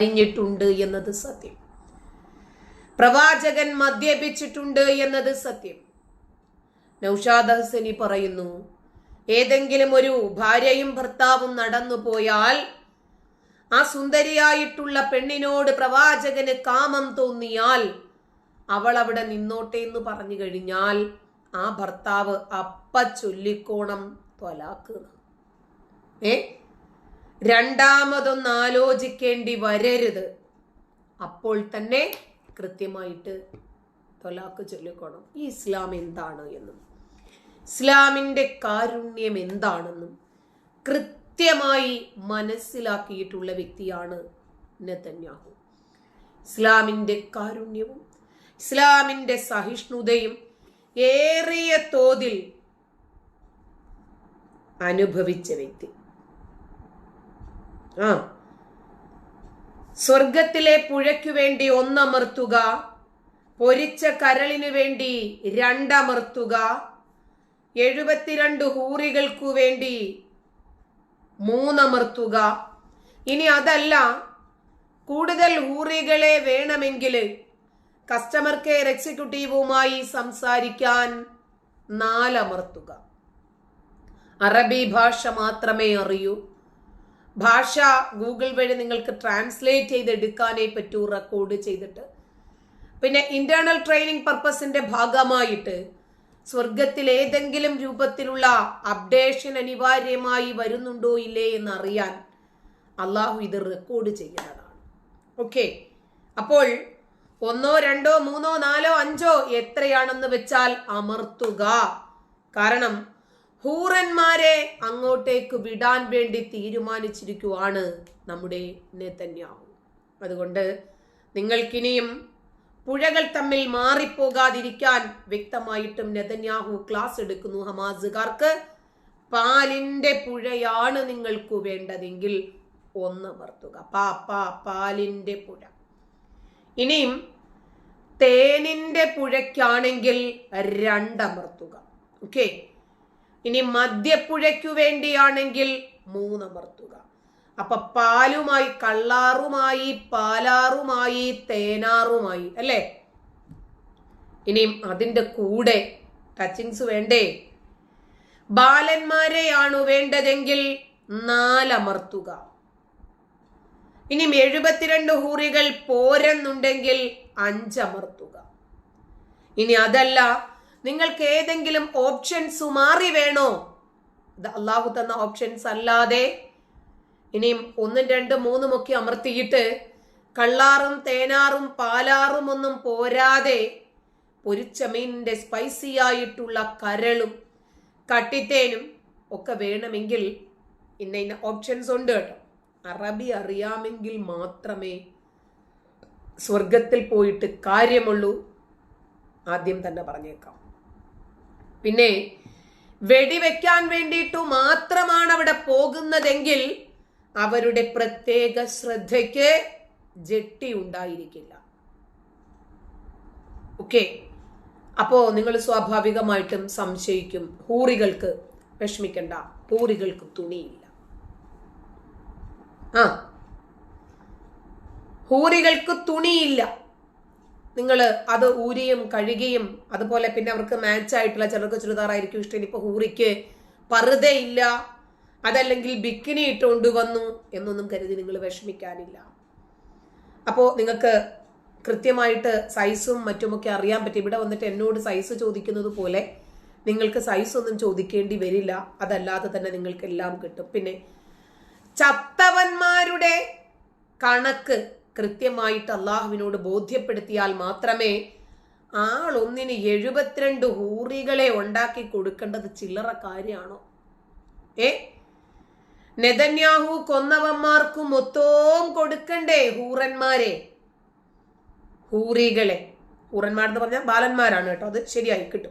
കഴിഞ്ഞിട്ടുണ്ട് എന്നത് സത്യം. പ്രവാചകൻ മദ്യപിച്ചിട്ടുണ്ട് എന്നത് സത്യം. നൌഷാദ് ഹസനി പറയുന്നു ഏതെങ്കിലും ഒരു ഭാര്യയും ഭർത്താവും നടന്നു പോയാൽ ആ സുന്ദരിയായിട്ടുള്ള പെണ്ണിനോട് പ്രവാചകന് കാമം തോന്നിയാൽ അവൾ അവിടെ നിന്നോട്ടെ എന്ന് പറഞ്ഞു കഴിഞ്ഞാൽ ആ ഭർത്താവ് അപ്പ ചൊല്ലിക്കോണം തൊലാക്കുക ഏ? രണ്ടാമതൊന്ന് ആലോചിക്കേണ്ടി വരരുത്. അപ്പോൾ തന്നെ കൃത്യമായിട്ട് തൊലാക്ക് ചൊല്ലിക്കോണം. ഈ ഇസ്ലാം എന്താണ് എന്നും. ഇസ്ലാമിന്റെ കാരുണ്യം എന്താണെന്നും കൃത്യമായി മനസ്സിലാക്കിയിട്ടുള്ള വ്യക്തിയാണ് നെതന്യാഹു. ഇസ്ലാമിന്റെ കാരുണ്യവും ഇസ്ലാമിന്റെ സഹിഷ്ണുതയും ഏറിയ തോതിൽ അനുഭവിച്ച വ്യക്തി. ആ. സ്വർഗത്തിലെ പുഴയ്ക്കു വേണ്ടി ഒന്നമർത്തുക പൊരിച്ച കരളിനു വേണ്ടി രണ്ടമർത്തുക എഴുപത്തിരണ്ട് ഹൂറികൾക്കു വേണ്ടി മൂന്നമർത്തുക. ഇനി അതല്ല കൂടുതൽ ഹൂറികളെ വേണമെങ്കിൽ കസ്റ്റമർ കെയർ എക്സിക്യൂട്ടീവുമായി സംസാരിക്കാൻ നാലമർത്തുക. അറബി ഭാഷ മാത്രമേ അറിയൂ. ഭാഷ ഗൂഗിൾ വഴി നിങ്ങൾക്ക് ട്രാൻസ്ലേറ്റ് ചെയ്തെടുക്കാനേ പറ്റൂ റെക്കോർഡ് ചെയ്തിട്ട്. പിന്നെ ഇന്റേണൽ ട്രെയിനിങ് പർപ്പസിന്റെ ഭാഗമായിട്ട് സ്വർഗത്തിൽ ഏതെങ്കിലും രൂപത്തിലുള്ള അപ്ഡേഷൻ അനിവാര്യമായി വരുന്നുണ്ടോ ഇല്ലേ എന്ന് അറിയാൻ അള്ളാഹു ഇത് റെക്കോർഡ് ചെയ്യുന്നതാണ്. ഓക്കെ അപ്പോൾ ഒന്നോ രണ്ടോ മൂന്നോ നാലോ അഞ്ചോ എത്രയാണെന്ന് വെച്ചാൽ അമർത്തുക. കാരണം ഹൂറന്മാരെ അങ്ങോട്ടേക്ക് വിടാൻ വേണ്ടി തീരുമാനിച്ചിരിക്കുവാണ് നമ്മുടെ നെതന്യാവ് അതുകൊണ്ട് നിങ്ങൾക്കിനിയും പുഴകൾ തമ്മിൽ മാറിപ്പോകാതിരിക്കാൻ വ്യക്തമായിട്ടും നെതന്യാഹു ക്ലാസ് എടുക്കുന്നു ഹമാസുകാർക്ക്. പാലിന്റെ പുഴയാണ് നിങ്ങൾക്ക് വേണ്ടതെങ്കിൽ ഒന്നമർത്തുക പാ പാ പാലിന്റെ പുഴ. ഇനിയും തേനിന്റെ പുഴയ്ക്കാണെങ്കിൽ രണ്ടമർത്തുക ഓക്കെ? ഇനി മദ്യപ്പുഴയ്ക്കു വേണ്ടിയാണെങ്കിൽ മൂന്നമർത്തുക. അപ്പൊ പാലുമായി കള്ളാറുമായി പാലാറുമായി തേനാറുമായി അല്ലേ? ഇനിയും അതിന്റെ കൂടെ ടച്ചിങ്സ് വേണ്ടേ? ബാലന്മാരെയാണ് വേണ്ടതെങ്കിൽ നാലമർത്തുക. ഇനിയും എഴുപത്തിരണ്ട് ഹൂറികൾ പോരെന്നുണ്ടെങ്കിൽ അഞ്ചമർത്തുക. ഇനി അതല്ല നിങ്ങൾക്ക് ഏതെങ്കിലും ഓപ്ഷൻസ് മാറി വേണോ? അള്ളാഹു തന്ന ഓപ്ഷൻസ് അല്ലാതെ ഇനിയും ഒന്നും രണ്ടും മൂന്നും ഒക്കെ അമർത്തിയിട്ട് കള്ളാറും തേനാറും പാലാറും ഒന്നും പോരാതെ പൊരിച്ച മീനിന്റെ സ്പൈസി ആയിട്ടുള്ള കരളും കട്ടിത്തേനും ഒക്കെ വേണമെങ്കിൽ ഇന്ന ഇന്ന ഓപ്ഷൻസ് ഉണ്ട് കേട്ടോ. അറബി അറിയാമെങ്കിൽ മാത്രമേ സ്വർഗത്തിൽ പോയിട്ട് കാര്യമുള്ളൂ. ആദ്യം തന്നെ പറഞ്ഞേക്കാം. പിന്നെ വെടിവെക്കാൻ വേണ്ടിയിട്ടു മാത്രമാണ് അവിടെ പോകുന്നതെങ്കിൽ അവരുടെ പ്രത്യേക ശ്രദ്ധയ്ക്ക് ജെട്ടി ഉണ്ടായിരിക്കില്ല. ഓക്കെ അപ്പോ നിങ്ങൾ സ്വാഭാവികമായിട്ടും സംശയിക്കും ഹൂറികൾക്ക് വിഷമിക്കണ്ട ഹൂറികൾക്ക് തുണിയില്ല. ആ. ഹൂറികൾക്ക് തുണിയില്ല. നിങ്ങൾ അത് ഊരിയും കഴുകിയും അതുപോലെ പിന്നെ അവർക്ക് മാച്ച് ആയിട്ടുള്ള ചിലർക്ക് ചുരിദാറായിരിക്കും ഇഷ്ടം. ഇനിയിപ്പോൾ ഹൂറിക്ക് പറുതയില്ല അതല്ലെങ്കിൽ ബിക്കിനി ഇട്ടുകൊണ്ട് വന്നു എന്നൊന്നും കരുതി നിങ്ങൾ വിഷമിക്കാനില്ല. അപ്പോൾ നിങ്ങൾക്ക് കൃത്യമായിട്ട് സൈസും മറ്റുമൊക്കെ അറിയാൻ പറ്റും. ഇവിടെ വന്നിട്ട് എന്നോട് സൈസ് ചോദിക്കുന്നത് പോലെ നിങ്ങൾക്ക് സൈസ് ഒന്നും ചോദിക്കേണ്ടി വരില്ല. അതല്ലാതെ തന്നെ നിങ്ങൾക്ക് എല്ലാം കിട്ടും. പിന്നെ ചത്തവന്മാരുടെ കണക്ക് കൃത്യമായിട്ട് അള്ളാഹുവിനോട് ബോധ്യപ്പെടുത്തിയാൽ മാത്രമേ ആളൊന്നിന് എഴുപത്തിരണ്ട് ഹൂറികളെ ഉണ്ടാക്കി കൊടുക്കേണ്ടത് ചില്ലറ കാര്യമാണോ? ഏ? നെതന്യാഹു കൊന്നവന്മാർക്കും മൊത്തവും കൊടുക്കണ്ടേ ഹൂറന്മാരെ? ഹൂറികളെ. ഹൂറന്മാരെന്ന് പറഞ്ഞാൽ ബാലന്മാരാണ് കേട്ടോ അത് ശരിയായി കിട്ടും.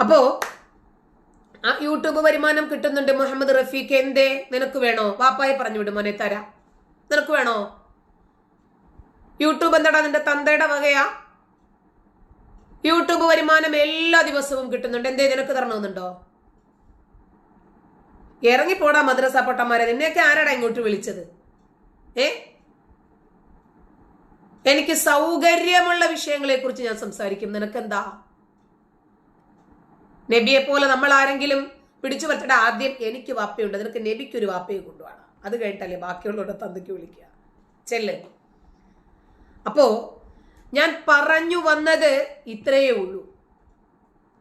അപ്പോ ആ യൂട്യൂബ് വരുമാനം കിട്ടുന്നുണ്ട് മുഹമ്മദ് റഫീഖ്. എന്തേ? നിനക്ക് വേണോ? വാപ്പായെ പറഞ്ഞു വിടും മോനെ തരാ. നിനക്ക് വേണോ? യൂട്യൂബ് എന്താടാ നിന്റെ തന്തയുടെ വകയാ? യൂട്യൂബ് വരുമാനം എല്ലാ ദിവസവും കിട്ടുന്നുണ്ട്. എന്തേ നിനക്ക് തരണമെന്നുണ്ടോ? ഇറങ്ങിപ്പോടാ മദ്രസ പൊട്ടന്മാരെ. നിന്നെയൊക്കെ ആരാടാ ഇങ്ങോട്ട് വിളിച്ചത്? ഏ? എനിക്ക് സൗകര്യമുള്ള വിഷയങ്ങളെ കുറിച്ച് ഞാൻ സംസാരിക്കും. നിനക്കെന്താ? നബിയെ പോലെ നമ്മൾ ആരെങ്കിലും പിടിച്ചു പറ്റേണ്ട ആദ്യം എനിക്ക് വാപ്പയുണ്ട്. നിനക്ക് നബിക്കൊരു വാപ്പയെ കൊണ്ടുപോകണം അത് കഴിഞ്ഞിട്ടല്ലേ ബാക്കിയുള്ളവരുടെ തന്തയ്ക്ക് വിളിക്കുക. ചെല്ല്. അപ്പോ ഞാൻ പറഞ്ഞു വന്നത് ഇത്രയേ ഉള്ളൂ.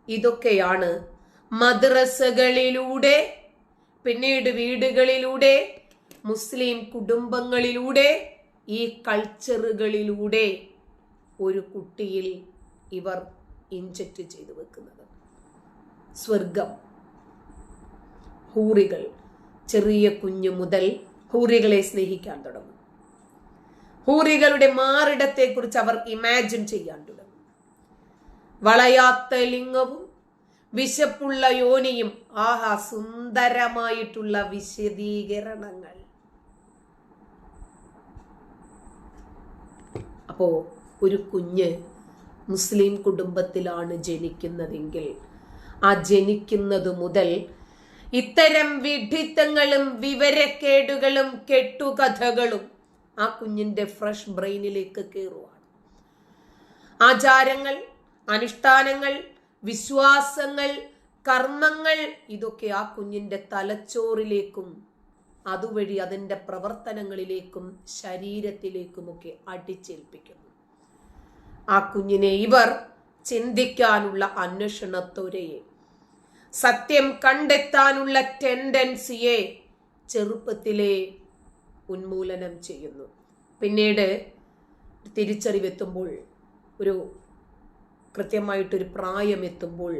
ഇതൊക്കെയാണ് മദ്രസകളിലൂടെ പിന്നീട് വീടുകളിലൂടെ മുസ്ലിം കുടുംബങ്ങളിലൂടെ ഈ കൾച്ചറുകളിലൂടെ ഒരു കുട്ടിയിൽ ഇവർ ഇൻജക്റ്റ് ചെയ്തു വെക്കുന്നത്. സ്വർഗം. ഹൂറികൾ ചെറിയ കുഞ്ഞു മുതൽ ഹൂറികളെ സ്നേഹിക്കാൻ തുടങ്ങും. ഹൂറികളുടെ മാറിടത്തെക്കുറിച്ച് അവർ ഇമാജിൻ ചെയ്യാൻ തുടങ്ങും. വളയാത്ത ലിംഗവും വിശപ്പുള്ള യോനിയും ആഹാ സുന്ദരമായിട്ടുള്ള വിശദീകരണങ്ങൾ. അപ്പോ ഒരു കുഞ്ഞ് മുസ്ലിം കുടുംബത്തിലാണ് ജനിക്കുന്നതെങ്കിൽ ആ ജനിക്കുന്നതു മുതൽ ഇത്തരം വിഡിത്തങ്ങളും വിവരക്കേടുകളും കെട്ടുകഥകളും ആ കുഞ്ഞിന്റെ ഫ്രഷ് ബ്രെയിനിലേക്ക് കയറുവാണ് ആചാരങ്ങൾ അനുഷ്ഠാനങ്ങൾ വിശ്വാസങ്ങൾ കർമ്മങ്ങൾ ഇതൊക്കെ ആ കുഞ്ഞിന്റെ തലച്ചോറിലേക്കും അതുവഴി അതിന്റെ പ്രവർത്തനങ്ങളിലേക്കും ശരീരത്തിലേക്കുമൊക്കെ അടിച്ചേൽപ്പിക്കുന്നു. ആ കുഞ്ഞിനെ ഇവർ ചിന്തിക്കാനുള്ള അന്വേഷണത്വരയെ സത്യം കണ്ടെത്താനുള്ള ടെൻഡൻസിയെ ചെറുപ്പത്തിലെ ഉന്മൂലനം ചെയ്യുന്നു. പിന്നീട് തിരിച്ചറിവെത്തുമ്പോൾ ഒരു കൃത്യമായിട്ടൊരു പ്രായമെത്തുമ്പോൾ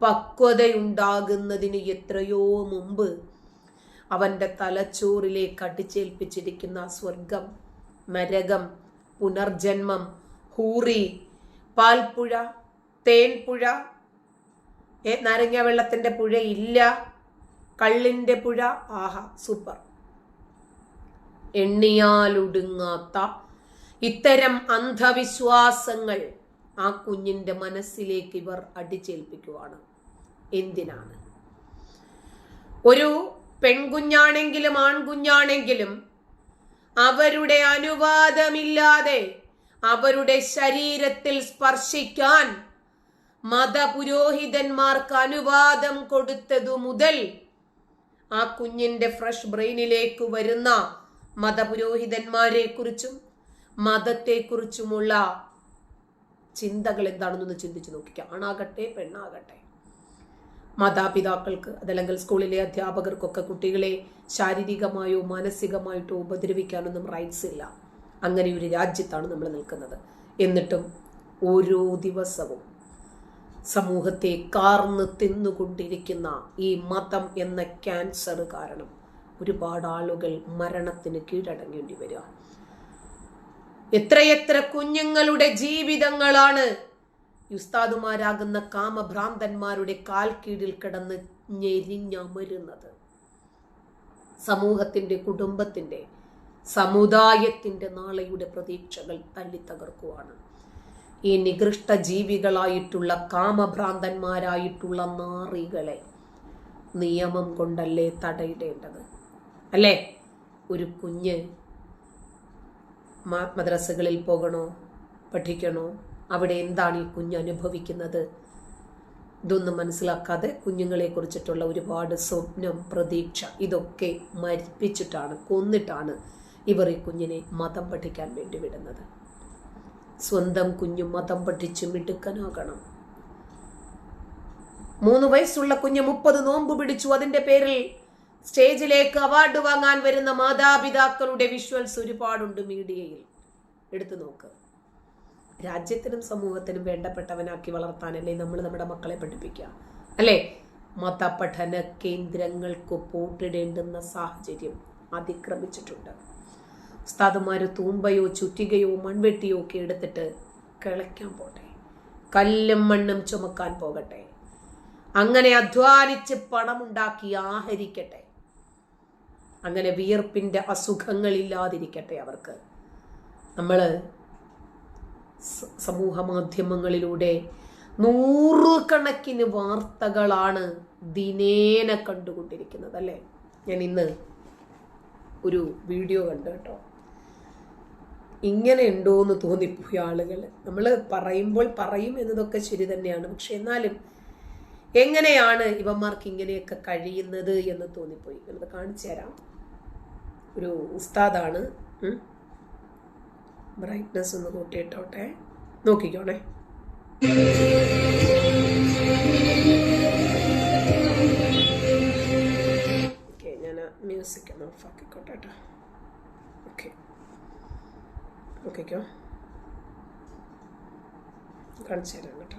പക്വതയുണ്ടാകുന്നതിന് എത്രയോ മുമ്പ് അവന്റെ തലച്ചോറിലേക്ക് അടിച്ചേൽപ്പിച്ചിരിക്കുന്ന സ്വർഗം നരകം പുനർജന്മം ഹൂറി പാൽപ്പുഴ തേൻപുഴ നാരങ്ങ വെള്ളത്തിന്റെ പുഴ ഇല്ല. കള്ളിന്റെ പുഴ ആഹാ സൂപ്പർ. എണ്ണിയാലൊടുങ്ങാത്ത ഇത്തരം അന്ധവിശ്വാസങ്ങൾ ആ കുഞ്ഞിന്റെ മനസ്സിലേക്ക് ഇവർ അടിച്ചേൽപ്പിക്കുവാണ്. എന്തിനാണ്? ഒരു പെൺകുഞ്ഞാണെങ്കിലും ആൺകുഞ്ഞാണെങ്കിലും അവരുടെ അനുവാദമില്ലാതെ അവരുടെ ശരീരത്തിൽ സ്പർശിക്കാൻ മതപുരോഹിതന്മാർക്ക് അനുവാദം കൊടുത്തതു മുതൽ ആ കുഞ്ഞിന്റെ ഫ്രഷ് ബ്രെയിനിലേക്ക് വരുന്ന മതപുരോഹിതന്മാരെ കുറിച്ചും മതത്തെക്കുറിച്ചുമുള്ള ചിന്തകൾ എന്താണെന്നൊന്ന് ചിന്തിച്ചു നോക്കിക്കുക ആണാകട്ടെ പെണ്ണാകട്ടെ. മാതാപിതാക്കൾക്ക് അതല്ലെങ്കിൽ സ്കൂളിലെ അധ്യാപകർക്കൊക്കെ കുട്ടികളെ ശാരീരികമായോ മാനസികമായിട്ടോ ഉപദ്രവിക്കാനൊന്നും റൈറ്റ്സ് ഇല്ല. അങ്ങനെ ഒരു രാജ്യത്താണ് നമ്മൾ നിൽക്കുന്നത്. എന്നിട്ടും ഓരോ ദിവസവും സമൂഹത്തെ കാർന്ന് തിന്നുകൊണ്ടിരിക്കുന്ന ഈ മതം എന്ന ക്യാൻസർ കാരണം ഒരുപാട് ആളുകൾ മരണത്തിന് കീഴടങ്ങേണ്ടി വരിക. എത്രയെത്ര കുഞ്ഞുങ്ങളുടെ ജീവിതങ്ങളാണ് ഉസ്താദുമാരാകുന്ന കാമഭ്രാന്തന്മാരുടെ കാൽ കീഴിൽ കിടന്ന് ഞെരിഞ്ഞമരുന്നത്. സമൂഹത്തിന്റെ കുടുംബത്തിന്റെ സമുദായത്തിന്റെ നാളെയുടെ പ്രതീക്ഷകൾ തല്ലിത്തകർക്കുവാണ് ഈ നികൃഷ്ട ജീവികളായിട്ടുള്ള കാമഭ്രാന്തന്മാരായിട്ടുള്ള നാറികളെ നിയമം കൊണ്ടല്ലേ തടയിടേണ്ടത്? അല്ലേ? ഒരു കുഞ്ഞ് മദ്രസകളിൽ പോകണോ? പഠിക്കണോ? അവിടെ എന്താണ് ഈ കുഞ്ഞ് അനുഭവിക്കുന്നത്? ഇതൊന്നും മനസ്സിലാക്കാതെ കുഞ്ഞുങ്ങളെ കുറിച്ചിട്ടുള്ള ഒരുപാട് സ്വപ്നം പ്രതീക്ഷ ഇതൊക്കെ മരിപ്പിച്ചിട്ടാണ് കൊന്നിട്ടാണ് ഇവർ ഈ കുഞ്ഞിനെ മതം പഠിക്കാൻ വേണ്ടി വിടുന്നത്. സ്വന്തം കുഞ്ഞു മതം പഠിച്ച് മിടുക്കനാകണം. മൂന്ന് വയസ്സുള്ള കുഞ്ഞ് മുപ്പത് നോമ്പ് പിടിച്ചു. അതിന്റെ പേരിൽ സ്റ്റേജിലേക്ക് അവാർഡ് വാങ്ങാൻ വരുന്ന മാതാപിതാക്കളുടെ വിഷ്വൽസ് ഒരുപാടുണ്ട് മീഡിയയിൽ. എടുത്തു നോക്ക്. രാജ്യത്തിനും സമൂഹത്തിനും വേണ്ടപ്പെട്ടവനാക്കി വളർത്താനല്ലേ നമ്മൾ നമ്മുടെ മക്കളെ പഠിപ്പിക്കുക. അല്ലേ? മതപഠന കേന്ദ്രങ്ങൾക്ക് പോട്ടിടേണ്ടുന്ന സാഹചര്യം അതിക്രമിച്ചിട്ടുണ്ട്. ഉസ്താദുമാർ തൂമ്പയോ ചുറ്റികയോ മൺവെട്ടിയോ ഒക്കെ എടുത്തിട്ട് കിളയ്ക്കാൻ പോട്ടെ. കല്ലും മണ്ണും ചുമക്കാൻ പോകട്ടെ. അങ്ങനെ അധ്വാനിച്ച് പണമുണ്ടാക്കി ആഹരിക്കട്ടെ. അങ്ങനെ വിയർപ്പിന്റെ അസുഖങ്ങളില്ലാതിരിക്കട്ടെ അവർക്ക്. നമ്മൾ സമൂഹ മാധ്യമങ്ങളിലൂടെ നൂറുകണക്കിന് വാർത്തകളാണ് ദിനേന കണ്ടുകൊണ്ടിരിക്കുന്നത് അല്ലേ ഞാൻ ഇന്ന് ഒരു വീഡിയോ കണ്ടു കേട്ടോ. ഇങ്ങനെ ഉണ്ടോ എന്ന് തോന്നിപ്പോയി ആളുകൾ നമ്മൾ പറയുമ്പോൾ പറയും എന്നതൊക്കെ ശരി തന്നെയാണ്. പക്ഷെ എന്നാലും എങ്ങനെയാണ് ഇവന്മാർക്ക് ഇങ്ങനെയൊക്കെ കഴിയുന്നത് എന്ന് തോന്നിപ്പോയി. നമുക്ക് കാണിച്ചു തരാം. ഒരു ഉസ്താദാണ്. ബ്രൈറ്റ്നസ് ഒന്ന് കൂട്ടിയിട്ടോട്ടെ. നോക്കിക്കോണേ. ഓക്കെ ഞാൻ മ്യൂസിക് ഒന്ന് ഓഫാക്കിക്കോട്ടെ കേട്ടോ ഓക്കെക്കോ കാണിച്ചു തരാം കേട്ടോ.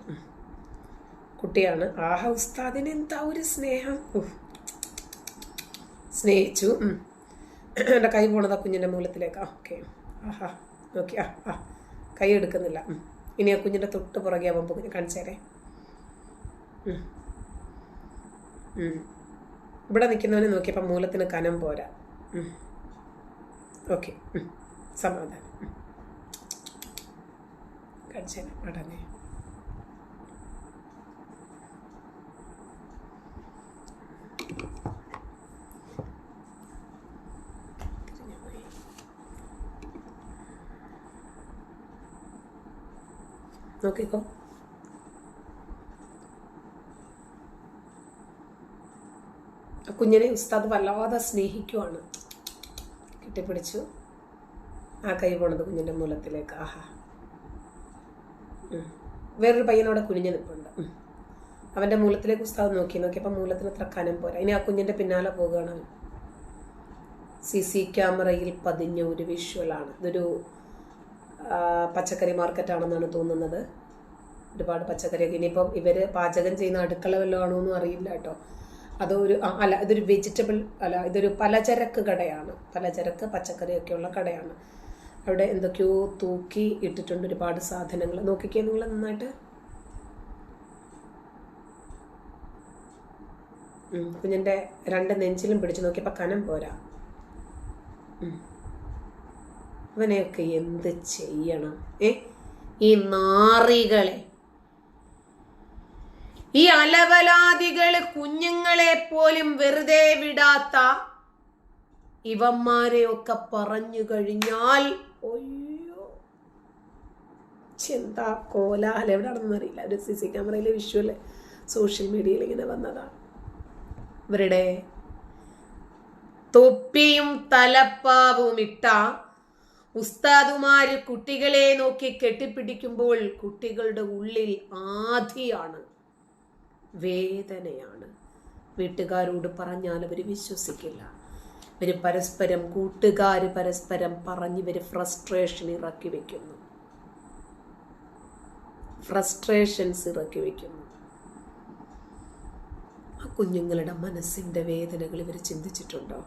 കുട്ടിയാണ്. ആഹ ഉസ്താദിന് എന്താ ഒരു സ്നേഹം. സ്നേഹിച്ചു. എന്റെ കൈ പോണതാ കുഞ്ഞിന്റെ മൂലത്തിലേക്ക്. ഓക്കെ ആഹാ നോക്കി. ആ ആ. കൈ എടുക്കുന്നില്ല. ഇനി ആ കുഞ്ഞിന്റെ തൊട്ട് പുറകെ ആവുമ്പോൾ കുഞ്ഞ് കാണിച്ചേരേ. ഇവിടെ നിൽക്കുന്നവനെ നോക്കിയപ്പോൾ മൂലത്തിന് കനം പോരാ. ഓക്കെ സമാധാനം. കാണിച്ചേരാം അടങ്ങേ നോക്കിക്കോ. കുഞ്ഞിനെ ഉസ്താദ് വല്ലാതെ സ്നേഹിക്കുവാണ്. കെട്ടിപ്പിടിച്ചു. ആ കൈ പോണത് കുഞ്ഞിന്റെ മൂലത്തിലേക്ക്. ആഹാ. വേറൊരു പയ്യനോടെ കുനിഞ്ഞു നിൽപ്പുണ്ട്. അവന്റെ മൂലത്തിലേക്ക് ഉസ്താദ് നോക്കി. നോക്കിയപ്പോൾ മൂലത്തിന് അത്ര കനം പോരാ. ഇനി ആ കുഞ്ഞിന്റെ പിന്നാലെ പോവുകയാണ് സി സി ക്യാമറയിൽ പതിഞ്ഞ ഒരു വിഷ്വലാണ് ഇതൊരു പച്ചക്കറി പച്ചക്കറി മാർക്കറ്റാണെന്നാണ് തോന്നുന്നത്. ഒരുപാട് പച്ചക്കറിയൊക്കെ. ഇനിയിപ്പം ഇവർ പാചകം ചെയ്യുന്ന അടുക്കള വല്ലതും ആണോ എന്നും അറിയില്ല കേട്ടോ. അതൊരു അല്ല ഇതൊരു വെജിറ്റബിൾ അല്ല ഇതൊരു പലചരക്ക് കടയാണ്. പലചരക്ക് പച്ചക്കറിയൊക്കെയുള്ള കടയാണ്. അവിടെ എന്തൊക്കെയോ തൂക്കി ഇട്ടിട്ടുണ്ട് ഒരുപാട് സാധനങ്ങൾ. നോക്കിക്കേ നിങ്ങൾ നന്നായിട്ട്. കുഞ്ഞിന്റെ രണ്ട് നെഞ്ചിലും പിടിച്ചു നോക്കിയപ്പോൾ കനം പോരാ. അവനെയൊക്കെ എന്ത് ചെയ്യണം? ഏ? ഈ നാറികളെ. ഈ അലവലാദികൾ കുഞ്ഞുങ്ങളെ പോലും വെറുതെ വിടാത്ത ഇവന്മാരെയൊക്കെ പറഞ്ഞു കഴിഞ്ഞാൽ ഒയ്യോ ചിന്ത കോലാഹലം എവിടെ അറിയില്ല. ഒരു സി സി ക്യാമറയിലെ വിഷ്വൽ സോഷ്യൽ മീഡിയയിൽ ഇങ്ങനെ വന്നതാണ്. ഇവരുടെ തൊപ്പിയും തലപ്പാവും ഇട്ട ഉസ്താദുമാർ കുട്ടികളെ നോക്കി കെട്ടിപ്പിടിക്കുമ്പോൾ കുട്ടികളുടെ ഉള്ളിൽ ആധിയാണ് വേദനയാണ്. വീട്ടുകാരോട് പറഞ്ഞാൽ അവർ വിശ്വസിക്കില്ല. ഇവർ പരസ്പരം കൂട്ടുകാർ പരസ്പരം പറഞ്ഞ് ഇവർ ഫ്രസ്ട്രേഷൻ ഇറക്കി വെക്കുന്നു. ഫ്രസ്ട്രേഷൻസ് ഇറക്കി വെക്കുന്നു. ആ കുഞ്ഞുങ്ങളുടെ മനസ്സിന്റെ വേദനകൾ ഇവർ ചിന്തിച്ചിട്ടുണ്ടോ?